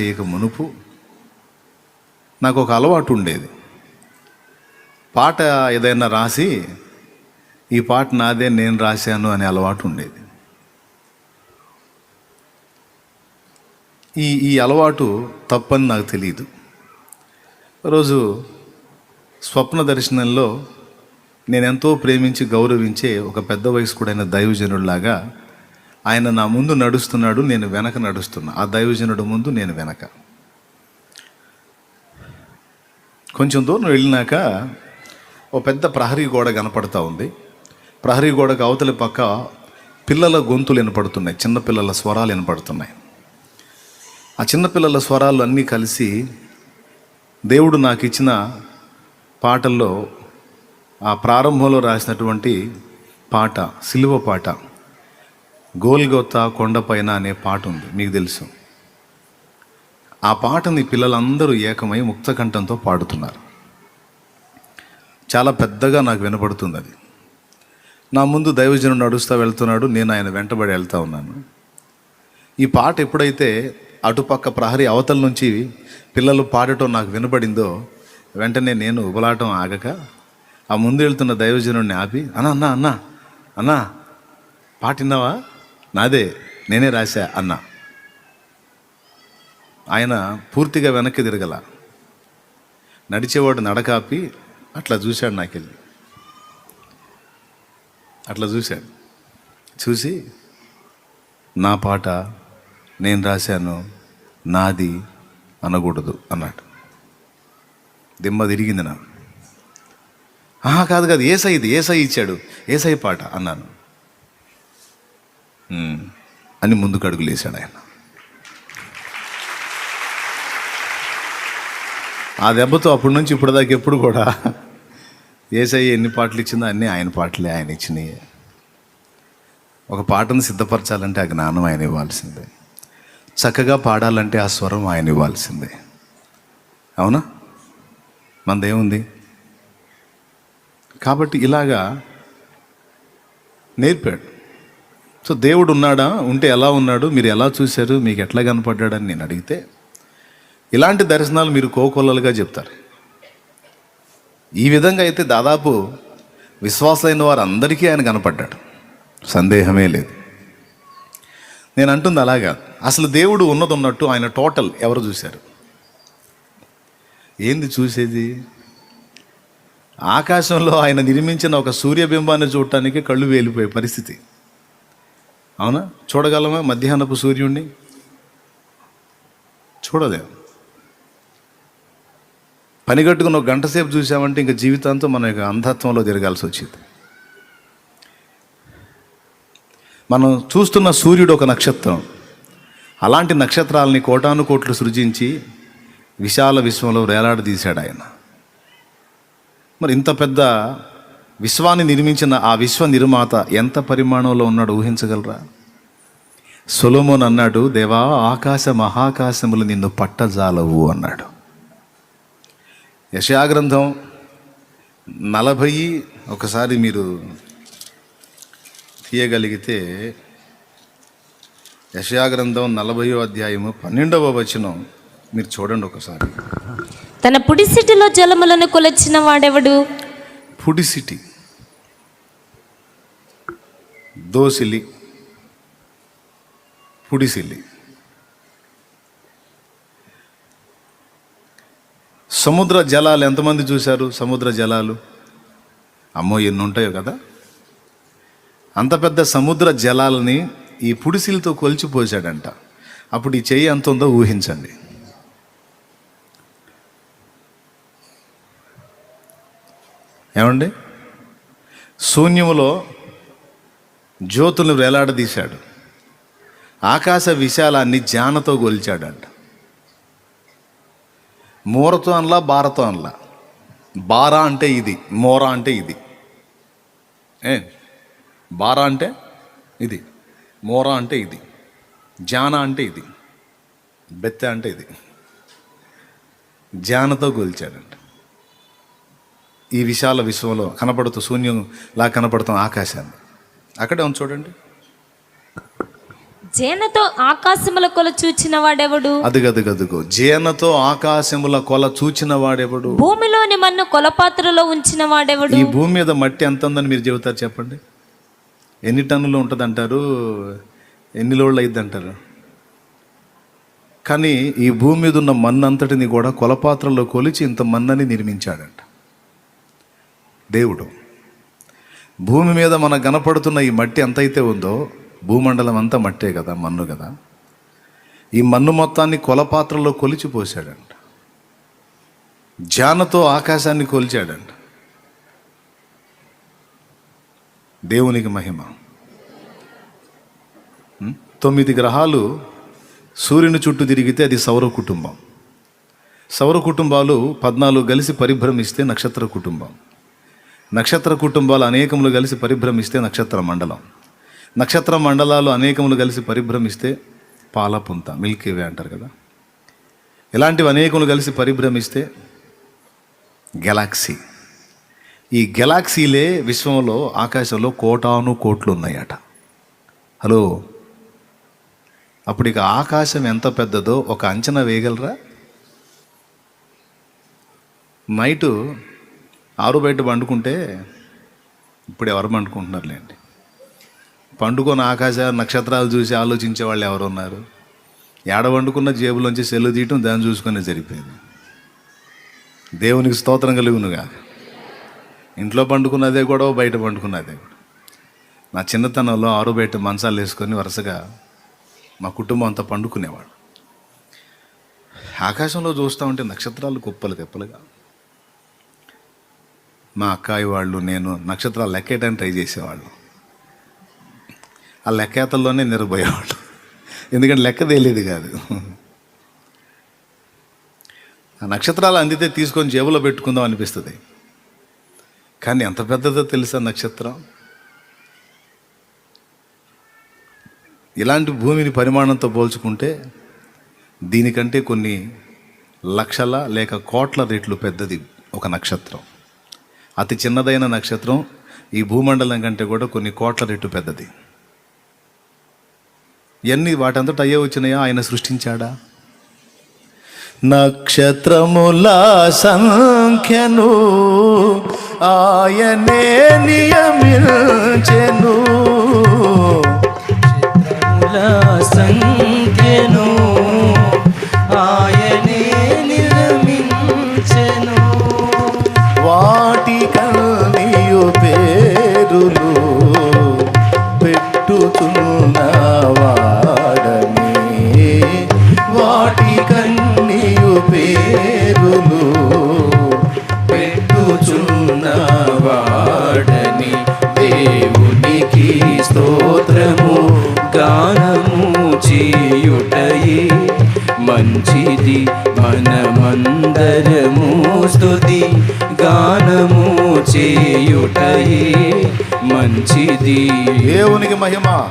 చేయక మునుపు. నాకు ఒక అలవాటు ఉండేది పాట ఏదైనా రాసి ఈ పాట నాదే నేను రాశాను అనే అలవాటు ఉండేది ఈ ఈ అలవాటు తప్పని నాకు తెలియదు రోజు స్వప్న దర్శనంలో నేను ఎంతో ప్రేమించి గౌరవించే ఒక పెద్ద వయస్కుడైన దైవజనుడిలాగా ఆయన నా ముందు నడుస్తున్నాడు నేను వెనక నడుస్తున్నా. ఆ దైవజనుడు ముందు నేను వెనక. కొంచెం దూరం వెళ్ళినాక ఓ పెద్ద ప్రహరీ గోడ కనపడతా ఉంది. ప్రహరీ గోడకు అవతలి పక్క పిల్లల గొంతులు వినపడుతున్నాయి చిన్నపిల్లల స్వరాలు వినపడుతున్నాయి. ఆ చిన్నపిల్లల స్వరాలు అన్నీ కలిసి దేవుడు నాకు ఇచ్చిన పాటల్లో ఆ ప్రారంభంలో రాసినటువంటి పాట సిలువ పాట. గోల్గొత్త కొండపైన అనే పాట ఉంది మీకు తెలుసు. ఆ పాటని పిల్లలందరూ ఏకమై ముక్తకంఠంతో పాడుతున్నారు. చాలా పెద్దగా నాకు వినపడుతుంది అది. నా ముందు దైవజనుడు నడుస్తూ వెళ్తున్నాడు నేను ఆయన వెంటబడి వెళ్తూ ఉన్నాను. ఈ పాట ఎప్పుడైతే అటుపక్క ప్రహరీ అవతల నుంచి పిల్లలు పాడటం నాకు వినపడిందో వెంటనే నేను ఉబలాటం ఆగక ఆ ముందు వెళ్తున్న దైవజనుడిని ఆపి అన్నా అన్నా అన్నా అన్నా పాటిన్నావా? నాదే నేనే రాశా అన్న. ఆయన పూర్తిగా వెనక్కి తిరగల. నడిచేవాడు నడకాపి అట్లా చూశాడు నాకెళ్ళి. అట్లా చూశాడు. చూసి నా పాట నేను రాశాను నాది అనకూడదు అన్నాడు. దిమ్మ తిరిగింది నా ఆహా కాదు కాదు ఏసై ఇది ఏసై ఇచ్చాడు ఏసై పాట అన్నాను. అని ముందుకు అడుగులేశాడు ఆయన. ఆ దెబ్బతో అప్పటి నుంచి ఇప్పటిదాకా ఎప్పుడు కూడా ఏసఐ ఎన్ని పాటలు ఇచ్చిందో అన్నీ ఆయన పాటలే ఆయన ఇచ్చినాయి. ఒక పాటను సిద్ధపరచాలంటే ఆ జ్ఞానం ఆయన ఇవ్వాల్సిందే. చక్కగా పాడాలంటే ఆ స్వరం ఆయన ఇవ్వాల్సిందే. అవునా? మనదేముంది కాబట్టి ఇలాగా నేర్పాడు. సో దేవుడు ఉన్నాడా? ఉంటే ఎలా ఉన్నాడు? మీరు ఎలా చూశారు? మీకు ఎట్లా కనపడ్డాడని నేను అడిగితే ఇలాంటి దర్శనాలు మీరు కోకొల్లలుగా చెప్తారు. ఈ విధంగా అయితే దాదాపు విశ్వాసమైన వారందరికీ ఆయన కనపడ్డాడు. సందేహమే లేదు. నేను అంటుంది అలాగా అసలు దేవుడు ఉన్నది ఉన్నట్టు ఆయన టోటల్ ఎవరు చూశారు? ఏంది చూసేది? ఆకాశంలో ఆయన నిర్మించిన ఒక సూర్యబింబాన్ని చూడటానికి కళ్ళు వేలిపోయే పరిస్థితి. అవునా? చూడగలమా? మధ్యాహ్నపు సూర్యుడిని చూడలేం. పని కట్టుకుని ఒక గంట సేపు చూసామంటే ఇంకా జీవితాంతం మన యొక్క అంధత్వంలో తిరగాల్సి వచ్చింది. మనం చూస్తున్న సూర్యుడు ఒక నక్షత్రం. అలాంటి నక్షత్రాలని కోటాను కోట్లు సృజించి విశాల విశ్వంలో వేలాడదీశాడు ఆయన. మరి ఇంత పెద్ద విశ్వాన్ని నిర్మించిన ఆ విశ్వ నిర్మాత ఎంత పరిమాణంలో ఉన్నాడు ఊహించగలరా? సొలోమోన్ అన్నాడు దేవా ఆకాశ మహాకాశములు నిన్ను పట్టజాలవు అన్నాడు. యశాగ్రంథం నలభై ఒకసారి మీరు తీయగలిగితే యశాగ్రంథం నలభయో అధ్యాయము పన్నెండవ వచనం మీరు చూడండి ఒకసారి. తన పుడిసిటిలో జలములను కొలచిన వాడెవడు? పుడిసిటి దోసిలి పుడిసిలి. సముద్ర జలాలు ఎంతమంది చూశారు? సముద్ర జలాలు? అమ్మో ఎన్ని ఉంటాయో కదా. అంత పెద్ద సముద్ర జలాలని ఈ పుడిసిలతో కొలిచిపోసాడంట అప్పుడు ఈ చెయ్యి ఎంత ఉందో ఊహించండి. ఏమండి? శూన్యములో జ్యోతులను వేలాడదీశాడు. ఆకాశ విశాలాన్ని జానతో గొలిచాడంట. మూరతో అనలా బారతో అనలా. బారా అంటే ఇది మోరా అంటే ఇది. ఏ? బారా అంటే ఇది మోరా అంటే ఇది జాన అంటే ఇది బెత్త అంటే ఇది. జానతో గొలిచాడంట. ఈ విశాల విశ్వంలో కనపడుతూ శూన్యంలా కనపడుతాం ఆకాశాన్ని. అక్కడే ఉంది చూడండి. జేనతో ఆకాశముల కొల చూచిన వాడెవడు? అదుగదుగదుగో జీనతో ఆకాశముల కొల చూచిన వాడెవడు? భూమిలోని మన్ను కొలపాత్రలో ఉంచిన వాడెవడు? ఈ భూమి మీద మట్టి ఎంత ఉందని మీరు చెబుతారు చెప్పండి. ఎన్ని టన్నులు ఉంటుంది అంటారు ఎన్ని లోళ్ళు అయింది అంటారు కానీ ఈ భూమి మీద ఉన్న మన్ను అంతటిని కూడా కొలపాత్రలో కొలిచి ఇంత మన్నని నిర్మించాడంట. దేవుడు. భూమి మీద మనకు కనపడుతున్న ఈ మట్టి ఎంత అయితే ఉందో భూమండలం అంతా మట్టే కదా మన్ను కదా. ఈ మన్ను మొత్తాన్ని కొలపాత్రలో కొలిచిపోశాడంట. జానతో ఆకాశాన్ని కొలిచాడంట. దేవునికి మహిమ. తొమ్మిది గ్రహాలు సూర్యుని చుట్టూ తిరిగితే అది సౌర కుటుంబం. సౌర కుటుంబాలు పద్నాలుగు కలిసి పరిభ్రమిస్తే నక్షత్ర కుటుంబం. నక్షత్ర కుటుంబాలు అనేకములు కలిసి పరిభ్రమిస్తే నక్షత్ర మండలం. నక్షత్ర మండలాలు అనేకములు కలిసి పరిభ్రమిస్తే పాలపుంత మిల్కీ వే అంటారు కదా. ఇలాంటివి అనేకములు కలిసి పరిభ్రమిస్తే గెలాక్సీ. ఈ గెలాక్సీలే విశ్వంలో ఆకాశంలో కోటాను కోట్లు ఉన్నాయట. హలో? అప్పుడు ఇక ఆకాశం ఎంత పెద్దదో ఒక అంచనా వేయగలరా? నైటు ఆరు బయట పండుకుంటే ఇప్పుడు ఎవరు పండుకుంటున్నారులేండి? పండుకొని ఆకాశ నక్షత్రాలు చూసి ఆలోచించే వాళ్ళు ఎవరు ఉన్నారు ఏడ వండుకున్న జేబులోంచి సెల్లు తీయటం దాన్ని చూసుకునే సరిపోయింది దేవునికి స్తోత్రం కలుగునుగా. ఇంట్లో పండుకున్నదే కూడా బయట పండుకున్నదే కూడా నా చిన్నతనంలో ఆరు బయట మంచాలు వేసుకొని వరుసగా మా కుటుంబం అంతా పండుకునేవాడు ఆకాశంలో చూస్తూ ఉంటే నక్షత్రాలు కుప్పలు తెప్పలుగా. మా అక్కాయి వాళ్ళు నేను నక్షత్రాలు లెక్కేయడానికి ట్రై చేసేవాళ్ళు. ఆ లెక్కేతల్లోనే నిరబోయేవాళ్ళు ఎందుకంటే లెక్క తేలేదు కాదు. ఆ నక్షత్రాలు అందితే తీసుకొని జేబులో పెట్టుకుందాం అనిపిస్తుంది. కానీ ఎంత పెద్దదో తెలుసా నక్షత్రం? ఇలాంటి భూమిని పరిమాణంతో పోల్చుకుంటే దీనికంటే కొన్ని లక్షల లేక కోట్ల రెట్లు పెద్దది ఒక నక్షత్రం. అతి చిన్నదైన నక్షత్రం ఈ భూమండలం కంటే కూడా కొన్ని కోట్ల రెట్టు పెద్దది. ఎన్ని వాటంతట అయ్యే వచ్చినాయా ఆయన సృష్టించాడా? నక్షత్రముల సంఖ్యను ఆయనే నియమించెను. గానము గానము చేయుటయే మంచిది. మనమందరము స్తుతి గానము చేయుటయే మంచిది. దేవునికి మహిమ.